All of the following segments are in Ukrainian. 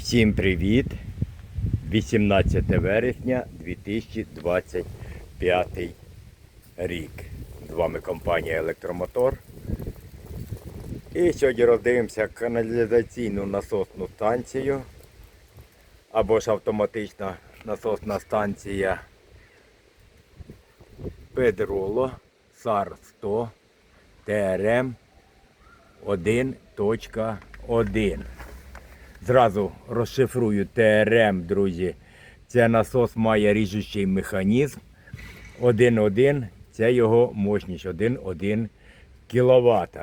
Всім привіт! 18 вересня 2025 рік. З вами компанія Електромотор. І сьогодні роздивимося каналізаційну насосну станцію або ж автоматична насосна станція Педроло САР 100 ТРМ 1.1. Зразу розшифрую ТРМ, друзі. Це насос має ріжучий механізм. 1,1 це його мощність 1,1 кВт.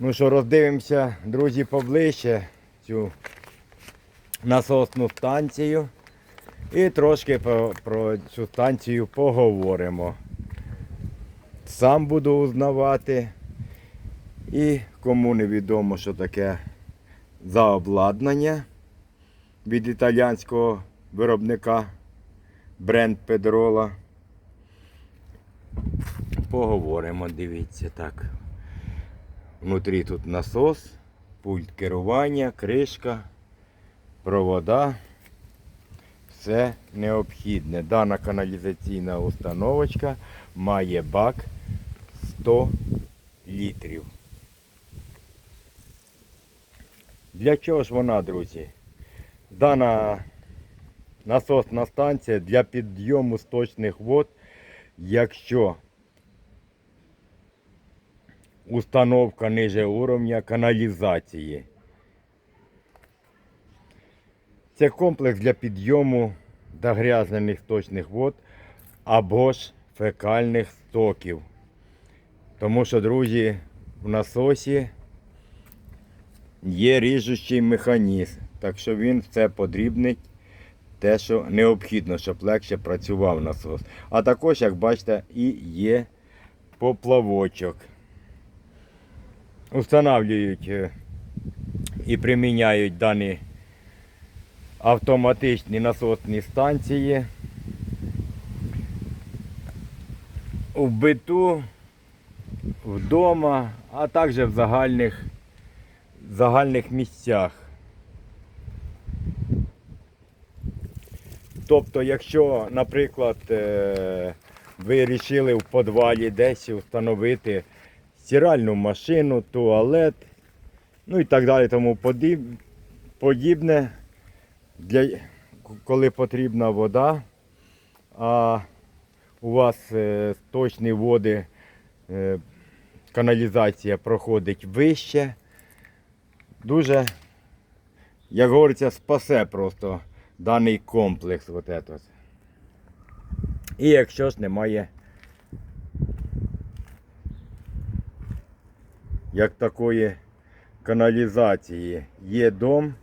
Ну що, роздивимося, друзі, поближче цю насосну станцію. І трошки про, про цю станцію поговоримо. Сам буду узнавати. І кому не відомо, що таке за обладнання від італійського виробника бренд Педрола. Поговоримо, дивіться так. Внутрі тут насос, пульт керування, кришка, провода. Все необхідне. Дана каналізаційна установочка має бак 100 літрів. Для чого ж вона, друзі? Дана насосна станція для підйому сточних вод, якщо установка ниже уровня каналізації. Це комплекс для підйому догрязнених сточних вод або ж фекальних стоків. Тому що, друзі, в насосі є ріжучий механізм, так що він все подрібнить те, що необхідно, щоб легше працював насос. А також, як бачите, і є поплавочок. Устанавлюють е, і приміняють дані автоматичні насосні станції. В биту, вдома, а також в загальних загальних місцях. Тобто, якщо, наприклад, е, ви вирішили в підвалі десь встановити стиральну машину, туалет, ну і так далі, тому подібне, для, коли потрібна вода, а у вас е, сточні води, е, каналізація проходить вище, дуже, як говориться, спасе просто даний комплекс. Вот этот. І якщо ж немає як такої каналізації, є дом,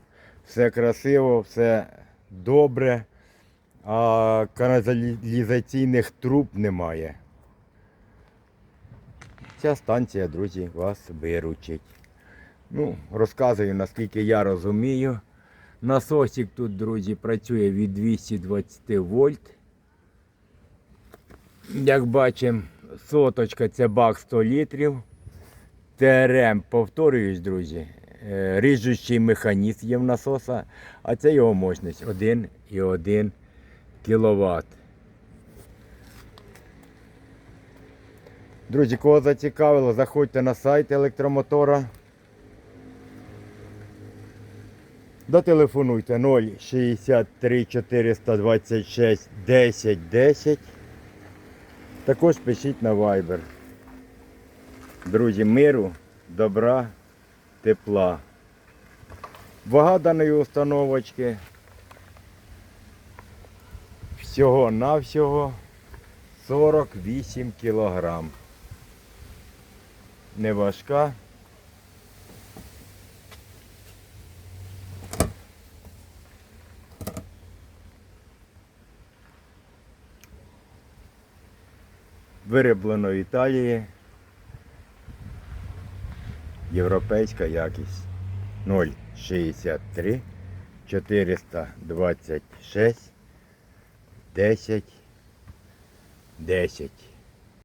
все красиво, все добре, а каналізаційних труб немає. Ця станція, друзі, вас виручить. Ну, розказую, наскільки я розумію. Насосик тут, друзі, працює від 220 вольт. Як бачимо, соточка це бак 100 літрів. ТРМ, повторююсь, друзі, е, ріжучий механізм є в насоса, а це його мощність 1,1 кВт. Друзі, кого зацікавило, заходьте на сайт електромотора. Дотелефонуйте 063 426 10 10. Також пишіть на Viber. Друзі, миру, добра, тепла. Вага даної установочки всього-навсього 48 кілограм. Не важка. Вироблено в Італії. Європейська якість 063 426 10 10